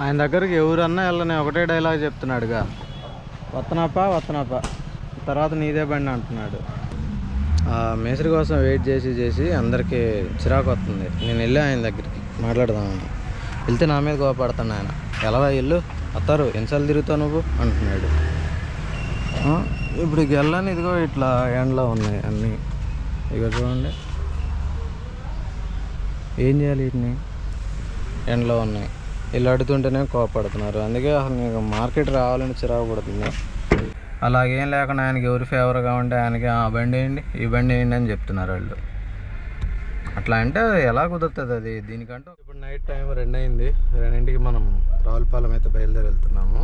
ఆయన దగ్గరికి ఎవరన్నా వెళ్ళని ఒకటే డైలాగ్ చెప్తున్నాడుగా. వత్తనాపా వత్తనాపా తర్వాత నీదే బండి అంటున్నాడు. ఆ మేస్త్రి కోసం వెయిట్ చేసి చేసి అందరికీ చిరాకు వస్తుంది. నేను వెళ్ళి ఆయన దగ్గరికి మాట్లాడదామని వెళ్తే నా మీద కోపడతాను ఆయన. ఎలా ఇల్లు వస్తారు ఎన్నిసార్లు తిరుగుతావు నువ్వు? అంటున్నాడు. ఇప్పుడు గెల్లని వెళ్ళని ఇదిగో ఇట్లా ఎండలో ఉన్నాయి అన్నీ. ఇక చూడండి. ఏం చేయాలి వీటిని? ఎండలో ఉన్నాయి. వీళ్ళు అడుగుతుంటేనే కోపడుతున్నారు అందుకే అసలు నీకు మార్కెట్ రావాలని చిరాకు పడుతుంది. అలాగేం లేకుండా ఆయనకి ఎవరు ఫేవర్గా ఉంటే ఆయనకి ఆ బండి వేయండి ఈ బండి వేయండి అని చెప్తున్నారు వాళ్ళు. అట్లా అంటే ఎలా కుదురుతుంది అది? దీనికంటే ఇప్పుడు నైట్ టైం రెండు అయింది. రెండింటికి మనం రావులపాలెం అయితే బయలుదేరి వెళ్తున్నాము.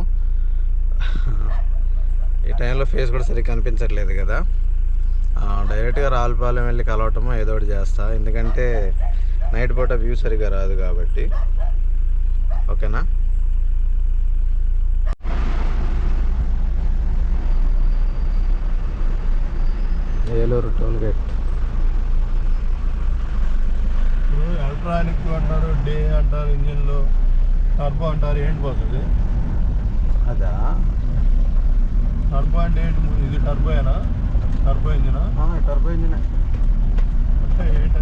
ఈ టైంలో ఫేస్ కూడా సరిగ్గా కనిపించట్లేదు కదా. డైరెక్ట్గా రావులపాలెం వెళ్ళి కలవటమో ఏదో ఒకటి చేస్తా. ఎందుకంటే నైట్ పూట వ్యూ సరిగ్గా రాదు కాబట్టి. ఓకేనా? Eluru toll gate. ఎలక్ట్రానిక్ అంటారు డే అంటారు ఇంజిన్లో టర్బో అంటారు ఏంటి పోతుంది అదా? టర్బో అంటే ఏంటి? ఇది టర్బోయేనా? టర్బో ఇంజినా? Turbo engine. అంటే ఏంటి?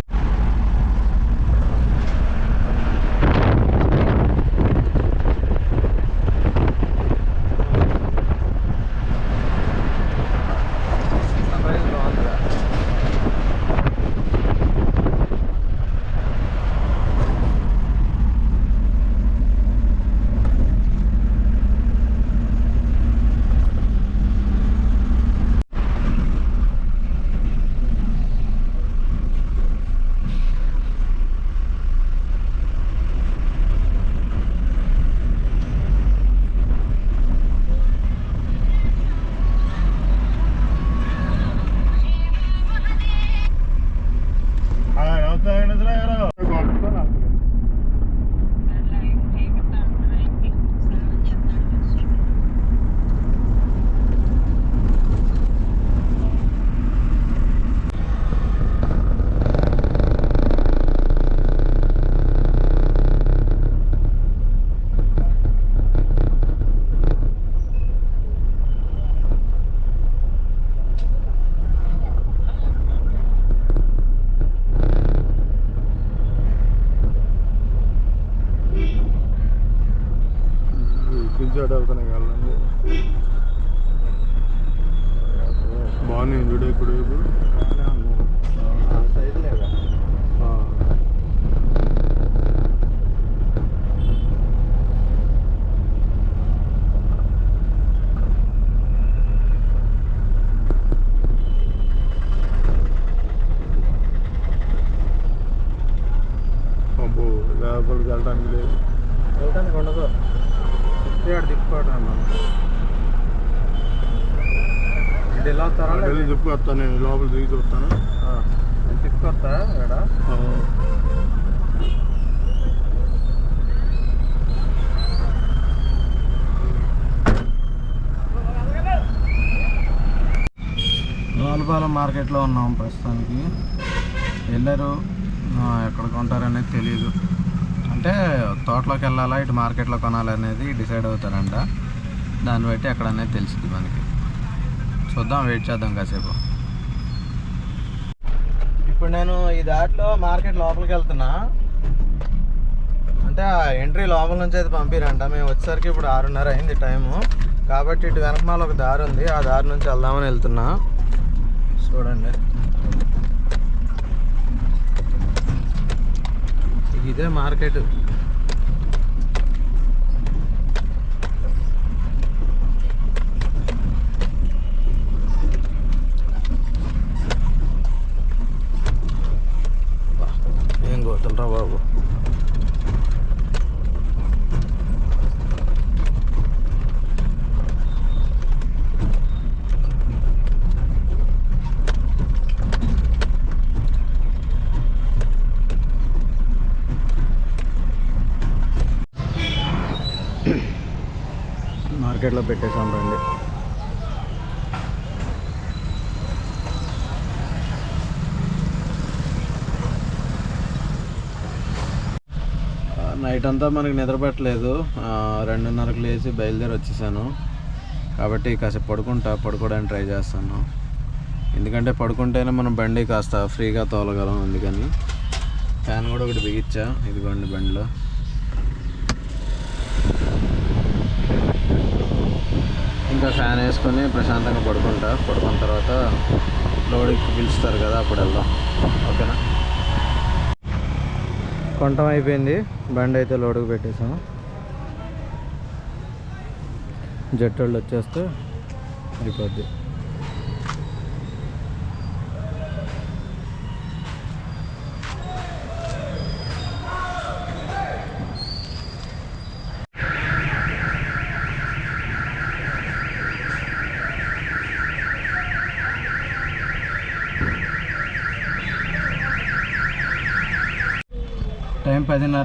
వెళ్తున్నాయి వెళ్ళండి బాగున్నాయి చూడు ఇప్పుడు ఇప్పుడు ఆ. అబ్బో లోపలికి వెళ్ళడానికి లేదు వెళ్ళటానికి ఉండదు ఇక్కడ తిప్పుకోవడం మనం ఇటు ఎలా వస్తారా చెప్పు వస్తాను నేను లోపల దిగి చూస్తాను. ఇక్కడ రావులపాలెం మార్కెట్లో ఉన్నాం ప్రస్తుతానికి. వెళ్ళారు. ఎక్కడ కొంటారనేది తెలియదు అంటే తోటలోకి వెళ్ళాలా ఇటు మార్కెట్లో కొనాలి అనేది డిసైడ్ అవుతారంట. దాన్ని బట్టి ఎక్కడ అనేది తెలిసింది మనకి. చూద్దాం వెయిట్ చేద్దాం కాసేపు. ఇప్పుడు నేను ఈ దారిలో మార్కెట్ లోపలికి వెళ్తున్నా. అంటే ఆ ఎంట్రీ లోపల నుంచి అయితే పంపిరంట. మేము వచ్చేసరికి ఇప్పుడు ఆరున్నర అయింది టైము. కాబట్టి ఇటు వెనకమాల ఒక దారి ఉంది. ఆ దారి నుంచి వెళ్దామని వెళ్తున్నా. చూడండి. ఇదే మార్కెట్ బా, ఏం గోతులరా బాబు మార్కెట్లో పెట్టేసాం రండి. నైట్ అంతా మనకి నిద్రపట్టలేదు రెండున్నరకు లేచి బయలుదేరి వచ్చేసాను. కాబట్టి కాసేపు పడుకుంటా పడుకోవడానికి ట్రై చేస్తాను. ఎందుకంటే పడుకుంటేనే మనం బండి కాస్త ఫ్రీగా తోలగలం అందుకని. ఫ్యాన్ కూడా ఒకటి బిగించా. ఇదిగోండి బండిలో. ఇంకా ఫ్యాన్ వేసుకొని ప్రశాంతంగా పడుకుంటా. పడుకున్న తర్వాత లోడ్కి పిలుస్తారు కదా అప్పుడు వెళ్దాం. ఓకేనా? కొంటం అయిపోయింది. బండి అయితే లోడుకు పెట్టేసాము జట్టోళ్ళు వచ్చేస్తే అయిపోద్ది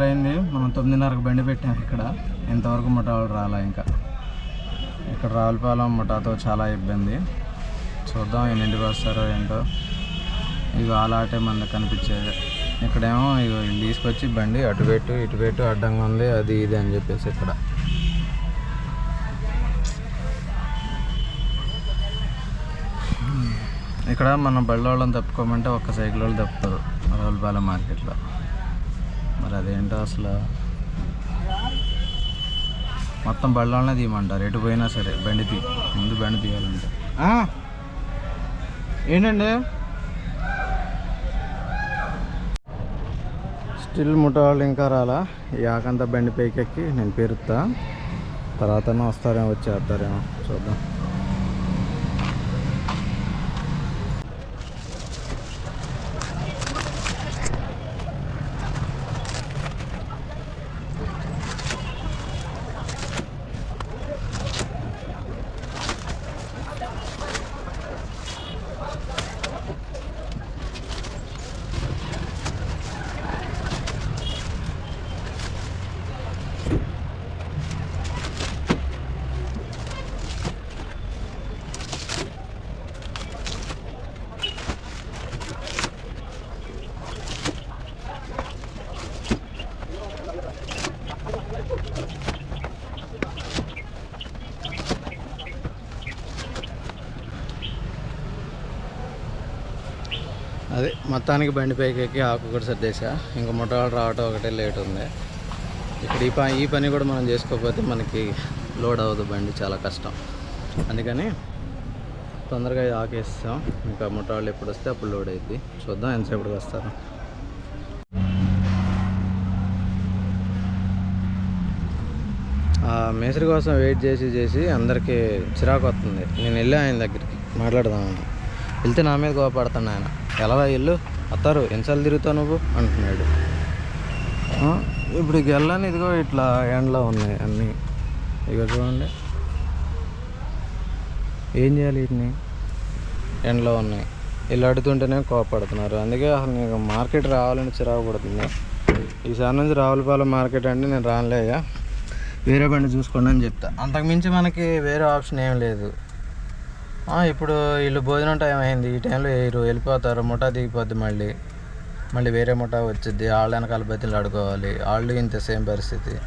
టైం అయింది. మనం తొమ్మిదిన్నరకు బండి పెట్టాం ఇక్కడ. ఇంతవరకు ముఠా రాలా ఇంకా. ఇక్కడ రావులపాలెం ముఠాతో చాలా ఇబ్బంది. చూద్దాం ఎన్నింటికి వస్తారో ఏంటో. ఇక అలాటే మనకు కనిపించేది. ఇక్కడేమో ఇగో వీళ్ళు తీసుకొచ్చి బండి అటు పెట్టు ఇటు పెట్టు అడ్డంగా ఉంది అది ఇది అని చెప్పేసి ఇక్కడ. ఇక్కడ మన బళ్ళ వాళ్ళని తప్పుకోమంటే ఒక్క సైకిల్ వాళ్ళు తప్పుతారు. రావులపాలెం మార్కెట్లో. మరి అదేంటో అసలు? మొత్తం బళ్ళలోనే తీయమంటారు ఎటు పోయినా సరే బండి తీ ముందు బండి తీయాలంటే. ఏంటండి? స్టిల్ ముఠవాళ్ళు ఇంకా రాలా? యాకంతా ఆకంతా బండి పైకెక్కి నేను పేరుతా తర్వాత వస్తారేమో వచ్చేస్తారేమో. చూద్దాం అదే మొత్తానికి బండి పైకి ఎక్కి ఆకు కూడా సర్దేశా. ఇంకా ముఠా రావటం ఒకటే లేట్ ఉంది. ఇక్కడ ఈ పని ఈ పని కూడా మనం చేసుకోకపోతే మనకి లోడ్ అవ్వదు బండి చాలా కష్టం. అందుకని తొందరగా ఇది ఆకేస్తాం ఇంకా ముఠవాళ్ళు ఎప్పుడు వస్తే అప్పుడు లోడ్ అయింది చూద్దాం ఎంతసేపటికి వస్తారు. ఆ మేసరి కోసం వెయిట్ చేసి చేసి అందరికీ చిరాకు వస్తుంది. నేను వెళ్ళా ఆయన దగ్గరికి మాట్లాడదామని. వెళ్తే నా మీద కోపడుతున్నాను ఆయన ఎలా ఇల్లు? వస్తారు ఎన్నిసార్లు తిరుగుతావు నువ్వు? అంటున్నాడు. ఇప్పుడు ఇక వెళ్ళని ఇదిగో ఇట్లా ఎండలో ఉన్నాయి అన్నీ. ఇక చూడండి. ఏం చేయాలి వీటిని? ఎండలో ఉన్నాయి. వీళ్ళు అడుగుతుంటేనే కోపడుతున్నారు. అందుకే అసలు నీకు మార్కెట్ రావాలని చిరాకు పడుతుంది. ఈసారి నుంచి రావులపాలెం మార్కెట్ అంటే నేను రానులేగా వేరే బండి చూసుకోండి అని చెప్తా. అంతకుమించి మనకి వేరే ఆప్షన్ ఏం లేదు. ఇప్పుడు వీళ్ళు భోజనం టైం అయింది. ఈ టైంలో వీరు వెళ్ళిపోతారు. ముఠా దిగిపోద్ది మళ్ళీ. మళ్ళీ వేరే ముఠా వచ్చింది వాళ్ళ వెనకాల బతిలు ఆడుకోవాలి. వాళ్ళు ఇంత సేమ్ పరిస్థితి.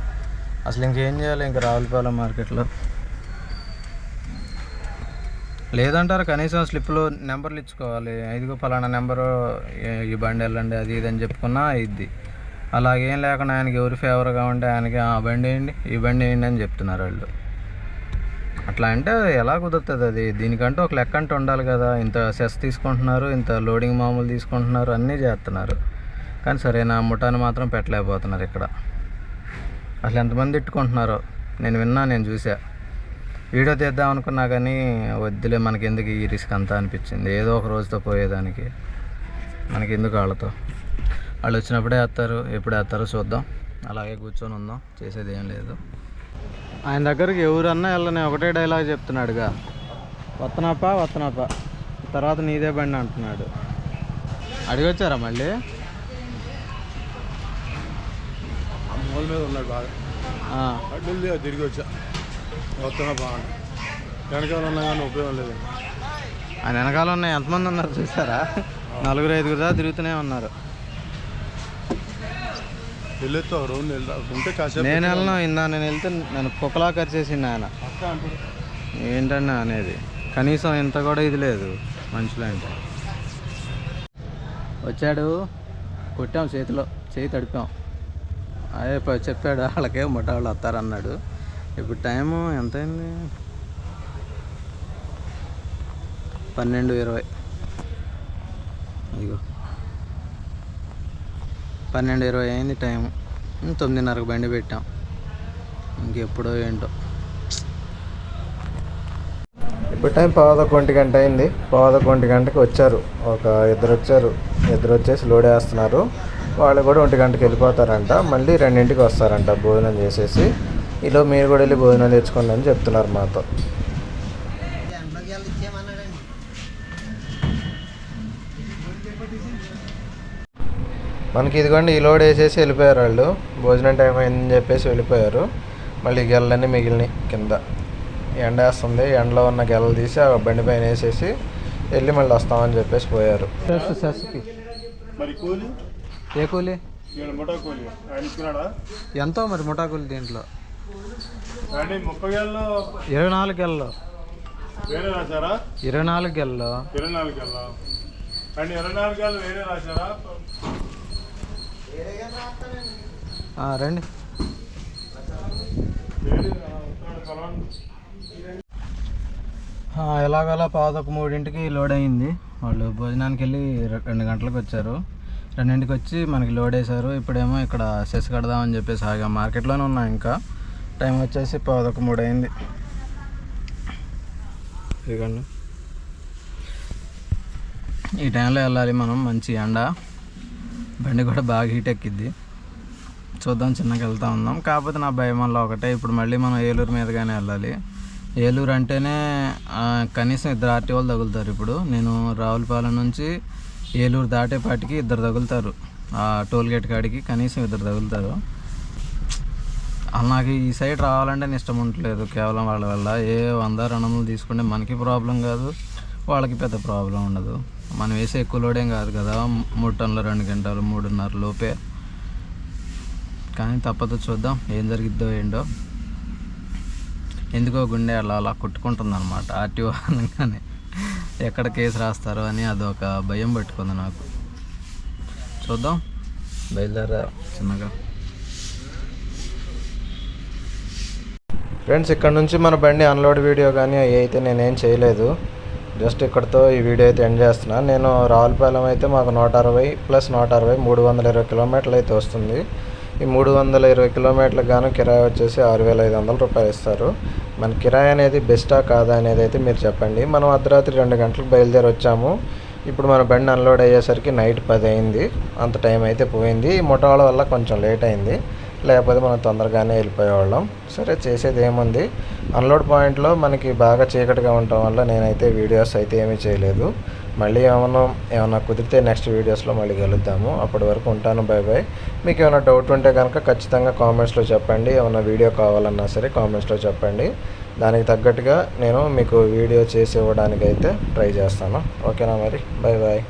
అసలు ఇంకేం చేయాలి? ఇంకా రావులపాలెం మార్కెట్లో లేదంటారు కనీసం స్లిప్లో నెంబర్లు ఇచ్చుకోవాలి. ఇదిగో ఫలానా నెంబరు ఈ బండి వెళ్ళండి అది ఇది అని చెప్పుకున్నా ఇది అలాగేం లేకుండా ఆయనకి ఎవరు ఫేవర్గా ఉంటే ఆయనకి ఆ బండి వేయండి. ఈ బండి వేయండి అని చెప్తున్నారు వాళ్ళు. అట్లా అంటే ఎలా కుదురుతుంది అది? దీనికంటే ఒక లెక్క అంటూ ఉండాలి కదా. ఇంత సెస్ తీసుకుంటున్నారు ఇంత లోడింగ్ మామూలు తీసుకుంటున్నారు అన్నీ చేస్తున్నారు. కానీ సరైన ముఠాన్ని మాత్రం పెట్టలేకపోతున్నారు ఇక్కడ. అసలు ఎంతమంది ఇట్టుకుంటున్నారో నేను విన్నా నేను చూసా. వీడియో తీద్దాం అనుకున్నా కానీ వద్దులే మనకి ఎందుకు ఈ రిస్క్ అంతా అనిపించింది? ఏదో ఒక రోజుతో పోయేదానికి. మనకి ఎందుకు వాళ్ళతో? వాళ్ళు వచ్చినప్పుడే వేస్తారు ఎప్పుడు వేస్తారో చూద్దాం. అలాగే కూర్చొని ఉందాం. చేసేది ఏం లేదు. ఆయన దగ్గరికి ఎవరన్నా వెళ్ళని ఒకటే డైలాగ్ చెప్తున్నాడుగా. వత్తనాపా వత్తనాపా తర్వాత నీదే బండి అంటున్నాడు. అడిగొచ్చారా మళ్ళీ? మూల మీద ఉన్నాడు బాగా. అడ్డు తిరిగి వచ్చా. వస్తున్నా బాగుంది వెనకాల ఉన్నా కానీ ఉపయోగం లేదు. ఆయన వెనకాల ఉన్నాయి ఎంతమంది ఉన్నారు చూసారా? నలుగురు ఐదుగురు దాకా తిరుగుతూనే ఉన్నారు. వెళ్ళొచ్చు రౌండ్ వెళ్తా ఉంటే కాసేపు నేను వెళ్ళను ఇందా నేను వెళ్తే నన్ను కుక్కలా కరిచేసిండు ఆయన. అక్క అంటాడు ఏంటన్నా అనేది. కనీసం ఇంత కూడా ఇది లేదు మనుషులు అంటే. వచ్చాడు కొట్టాం చేతిలో చేయి తడిపాం. అదే చెప్పాడు వాళ్ళకే ముఠా వాళ్ళు వస్తారన్నాడు. ఇప్పుడు టైము ఎంత అయింది పన్నెండు ఇరవై. ఇదిగో. పన్నెండు ఇరవై అయింది టైము తొమ్మిదిన్నరకు బండి పెట్టాం. ఇంకెప్పుడో ఏంటో. ఇప్పుడు టైం పావుదొక్క గంట అయింది. పావుదొక్క గంటకి వచ్చారు. ఒక ఇద్దరు వచ్చారు. ఇద్దరు వచ్చేసి లోడ్ వేస్తున్నారు. వాళ్ళు కూడా ఒంటి గంటకి వెళ్ళిపోతారంట. మళ్ళీ రెండింటికి వస్తారంట భోజనం చేసేసి. ఇలా మీరు కూడా వెళ్ళి భోజనం తెచ్చుకోండి అని చెప్తున్నారు మాతో. మనకి ఇదిగోండి ఈ లోడ్ వేసేసి వెళ్ళిపోయారు వాళ్ళు. భోజనం టైం అయిందని చెప్పేసి వెళ్ళిపోయారు. మళ్ళీ గెల్లన్నీ మిగిలినాయి కింద. ఎండ వేస్తుంది. ఎండలో ఉన్న గెలలు తీసి ఆ బండి పైన వేసేసి వెళ్ళి మళ్ళీ వస్తామని చెప్పేసి పోయారు. మరి కూలి? ఏ కూలి? ఎంతో మరి ముఠా కూలి దీంట్లో. ఇరవై నాలుగు గెల్లో. ఇరవై నాలుగు గెల్లో. ఇరవై నాలుగు గేళ్ళ కానీ ఇరవై నాలుగు గేళ్ళు వేరే రాశారా? రండి. ఎలాగలా వస్తున్నాడు పాదొక మూడింటికి లోడ్ అయింది. వాళ్ళు భోజనానికి వెళ్ళి రెండు గంటలకు వచ్చారు. రెండింటికి వచ్చి మనకి లోడ్ వేశారు. ఇప్పుడేమో ఇక్కడ సెస్ కడదామని చెప్పేసి ఆగా. మార్కెట్లోనే ఉన్నాం ఇంకా. టైం వచ్చేసి పాదొక మూడు అయింది. ఈ టైంలో వెళ్ళాలి మనం. మంచి ఎండ. బండి కూడా బాగా హీట్ ఎక్కిద్ది. చూద్దాం చిన్నగా వెళ్తా ఉన్నాం కాకపోతే నా భయం వల్ల ఒకటే. ఇప్పుడు మళ్ళీ మనం ఏలూరు మీదగానే వెళ్ళాలి. ఏలూరు అంటేనే కనీసం ఇద్దరు ఆర్టీఓలు తగులుతారు ఇప్పుడు. నేను రావులపాలెం నుంచి ఏలూరు దాటేపాటికి ఇద్దరు తగులుతారు. ఆ టోల్ గేట్ కాడికి కనీసం ఇద్దరు తగులుతారు. అలా నాకు ఈ సైడ్ రావాలంటే ఇష్టం ఉండట్లేదు. కేవలం వాళ్ళ వల్ల. ఏ వంద రెండు తీసుకుంటే మనకి ప్రాబ్లం కాదు వాళ్ళకి పెద్ద ప్రాబ్లం ఉండదు. మనం వేసే ఎక్కువ లోడేం కాదు కదా. మూడు టన్నులు రెండు గంటలు మూడున్నర లోపే. కానీ తప్పదు చూద్దాం ఏం జరిగిద్దో ఏంటో. ఎందుకో గుండె అలా అలా కొట్టుకుంటుంది అనమాట ఆర్టీఓ అనగానే ఎక్కడ కేసు రాస్తారో అని అదొక భయం పట్టుకుంది నాకు. చూద్దాం బయలుదేరా చిన్నగా. ఫ్రెండ్స్ ఇక్కడ నుంచి మన బండి అన్లోడ్ వీడియో కానీ అవి అయితే నేనేం చేయలేదు. జస్ట్ ఇక్కడతో ఈ వీడియో అయితే ఎండ్ చేస్తున్నా. నేను రావులపాలెం అయితే మాకు నూట అరవై ప్లస్ నూట అరవై మూడు వందల ఇరవై కిలోమీటర్లు అయితే వస్తుంది. ఈ మూడు వందల ఇరవై కిలోమీటర్లకు గాను కిరాయి వచ్చేసి ఆరు వేల ఐదు వందల రూపాయలు ఇస్తారు. మన కిరాయి అనేది బెస్టా కాదా అనేది అయితే మీరు చెప్పండి. మనం అర్ధరాత్రి రెండు గంటలకు బయలుదేరి వచ్చాము. ఇప్పుడు మన బండి అన్లోడ్ అయ్యేసరికి నైట్ పది అయింది. అంత టైం అయితే పోయింది. ఈ ముఠాల వల్ల కొంచెం లేట్ అయింది. లేకపోతే మనం తొందరగానే వెళ్ళిపోయేవాళ్ళం. సరే చేసేది ఏముంది? అన్లోడ్ పాయింట్లో మనకి బాగా చీకటిగా ఉండటం వల్ల నేనైతే వీడియోస్ అయితే ఏమీ చేయలేదు. మళ్ళీ ఏమన్నా ఏమన్నా కుదిరితే నెక్స్ట్ వీడియోస్లో మళ్ళీ కలుద్దాము. అప్పటి వరకు ఉంటాను. Bye bye. మీకు ఏమైనా డౌట్ ఉంటే కనుక ఖచ్చితంగా కామెంట్స్లో చెప్పండి. ఏమైనా వీడియో కావాలన్నా సరే కామెంట్స్లో చెప్పండి. దానికి తగ్గట్టుగా నేను మీకు వీడియో చేసి ఇవ్వడానికైతే ట్రై చేస్తాను. ఓకేనా మరి? Bye bye